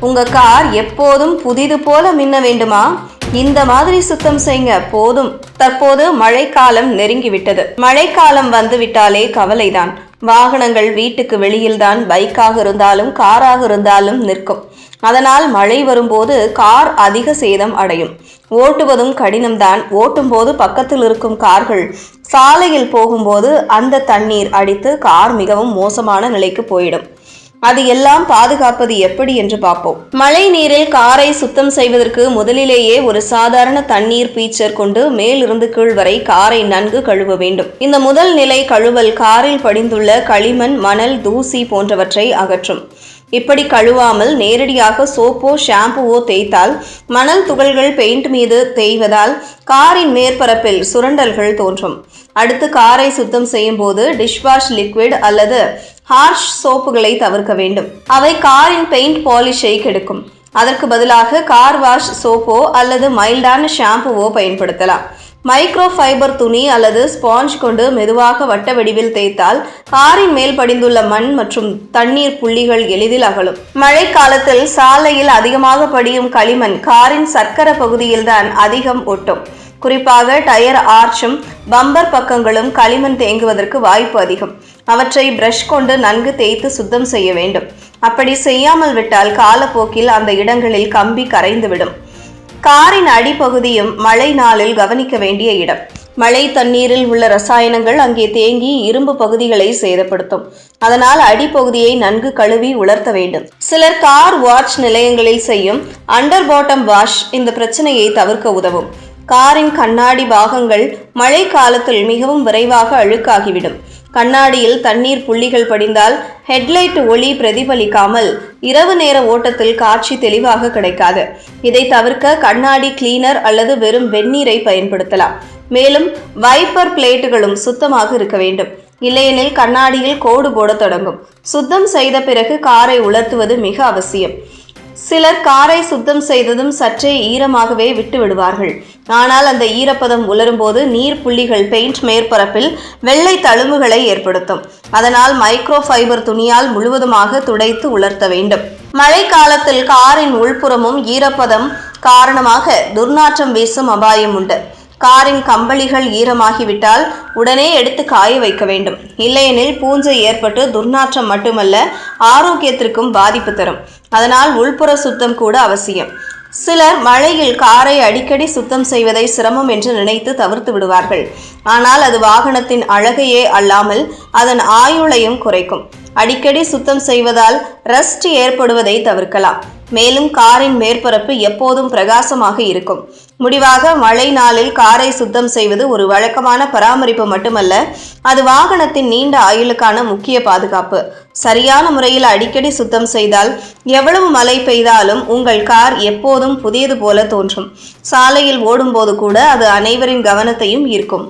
உங்க கார் எப்போதும் புதிது போல மின்ன வேண்டுமா? இந்த மாதிரி சுத்தம் செய்யுங்க போதும். தற்போது மழைக்காலம் நெருங்கிவிட்டது. மழைக்காலம் வந்துவிட்டாலே கவலைதான். வாகனங்கள் வீட்டுக்கு வெளியில்தான் பைக்காக இருந்தாலும் காராக இருந்தாலும் நிற்கும். அதனால் மழை வரும்போது கார் அதிக சேதம் அடையும். ஓட்டுவதும் கடினம்தான். ஓட்டும்போது பக்கத்தில் இருக்கும் கார்கள் சாலையில் போகும்போது அந்த தண்ணீர் அடித்து கார் மிகவும் மோசமான நிலைக்கு போயிடும். அது எல்லாம் பாதுகாப்பது எப்படி என்று பார்ப்போம். மழை நீரில் காரை சுத்தம் செய்வதற்கு முதலிலேயே ஒரு சாதாரண தண்ணீர் பீச்சர் கொண்டு மேலிருந்து கீழ் வரை காரை நன்கு கழுவ வேண்டும். இந்த முதல் நிலை கழுவல் காரில் படிந்துள்ள களிமண் மணல் தூசி போன்றவற்றை அகற்றும். இப்படி கழுவாமல் நேரடியாக சோப்போ ஷாம்புவோ தேய்த்தால் மணல் துகள்கள் பெயிண்ட் மீது தேய்வதால் காரின் மேற்பரப்பில் சுரண்டல்கள் தோன்றும். அடுத்து காரை சுத்தம் செய்யும் போது டிஷ்வாஷ் லிக்விட் அல்லது ஹார்ஷ் சோப்புகளை தவிர்க்க வேண்டும். அவை காரின் பெயிண்ட் பாலிஷை கெடுக்கும். அதற்கு பதிலாக கார் வாஷ் சோப்போ அல்லது மைல்டான ஷாம்புவோ பயன்படுத்தலாம். மைக்ரோ ஃபைபர் துணி அல்லது ஸ்பாஞ்ச் கொண்டு மெதுவாக வட்ட வடிவில் தேய்த்தால் காரின் மேல் படிந்துள்ள மண் மற்றும் தண்ணீர் புள்ளிகள் எளிதில் அகலும். மழைக்காலத்தில் சாலையில் அதிகமாக படியும் களிமண் காரின் சக்கர பகுதியில்தான் அதிகம் ஒட்டும். குறிப்பாக டயர் ஆர்ச்சும் பம்பர் பக்கங்களும் களிமண் தேங்குவதற்கு வாய்ப்பு அதிகம். அவற்றை பிரஷ் கொண்டு நன்கு தேய்த்து சுத்தம் செய்ய வேண்டும். அப்படி செய்யாமல் விட்டால் காலப்போக்கில் அந்த இடங்களில் கம்பி கரைந்துவிடும். காரின் அடிப்பகுதியும் மழை நாளில் கவனிக்க வேண்டிய இடம். மழை தண்ணீரில் உள்ள ரசாயனங்கள் அங்கே தேங்கி இரும்பு பகுதிகளை சேதப்படுத்தும். அதனால் அடிப்பகுதியை நன்கு கழுவி உலர்த்த வேண்டும். சிலர் கார் வாட்ச் நிலையங்களில் செய்யும் அண்டர் பாட்டம் வாஷ் இந்த பிரச்சனையை தவிர்க்க உதவும். காரின் கண்ணாடி பாகங்கள் மழை காலத்தில் மிகவும் விரைவாக அழுக்காகிவிடும். கண்ணாடியில் தண்ணீர் புள்ளிகள் படிந்தால் ஹெட்லைட் ஒளி பிரதிபலிக்காமல் இரவு நேர ஓட்டத்தில் காட்சி தெளிவாக கிடைக்காது. இதை தவிர்க்க கண்ணாடி கிளீனர் அல்லது வெறும் வெந்நீரை பயன்படுத்தலாம். மேலும் வைப்பர் பிளேட்டுகளும் சுத்தமாக இருக்க வேண்டும். இல்லையெனில் கண்ணாடியில் கோடு போட தொடங்கும். சுத்தம் செய்த பிறகு காரை உலர்த்துவது மிக அவசியம். சிலர் காரை சுத்தம் செய்ததும் சற்றே ஈரமாகவே விட்டு விடுவார்கள் ஆனால் அந்த ஈரப்பதம் உலரும்போது நீர் புள்ளிகள் பெயிண்ட் மேற்பரப்பில் வெள்ளை தழும்புகளை ஏற்படுத்தும். அதனால் மைக்ரோ ஃபைபர் துணியால் முழுவதுமாக துடைத்து உலர்த்த வேண்டும். மழை காலத்தில் காரின் உள்புறமும் ஈரப்பதம் காரணமாக துர்நாற்றம் வீசும் அபாயம் உண்டு. காரின் கம்பளிகள் ஈரமாகிவிட்டால் உடனே எடுத்து காய வைக்க வேண்டும். இல்லையெனில் பூஞ்சை ஏற்பட்டு துர்நாற்றம் மட்டுமல்ல ஆரோக்கியத்திற்கும் பாதிப்பு தரும். அதனால் உள்புற சுத்தம் கூட அவசியம். சிலர் மழையில் காரை அடிக்கடி சுத்தம் செய்வதை சிரமம் என்று நினைத்து தவிர்த்து விடுவார்கள். ஆனால் அது வாகனத்தின் அழகையே அல்லாமல் அதன் ஆயுளையும் குறைக்கும். அடிக்கடி சுத்தம் செய்வதால் ரஸ்ட் ஏற்படுவதை தவிர்க்கலாம். மேலும் காரின் மேற்பரப்பு எப்போதும் பிரகாசமாக இருக்கும். முடிவாக மழை நாளில் காரை சுத்தம் செய்வது ஒரு வழக்கமான பராமரிப்பு மட்டுமல்ல அது வாகனத்தின் நீண்ட ஆயுளுக்கான முக்கிய பாதுகாப்பு. சரியான முறையில் அடிக்கடி சுத்தம் செய்தால் எவ்வளவு மழை பெய்தாலும் உங்கள் கார் எப்போதும் புதியது போல தோன்றும். சாலையில் ஓடும்போது கூட அது அனைவரின் கவனத்தையும் ஈர்க்கும்.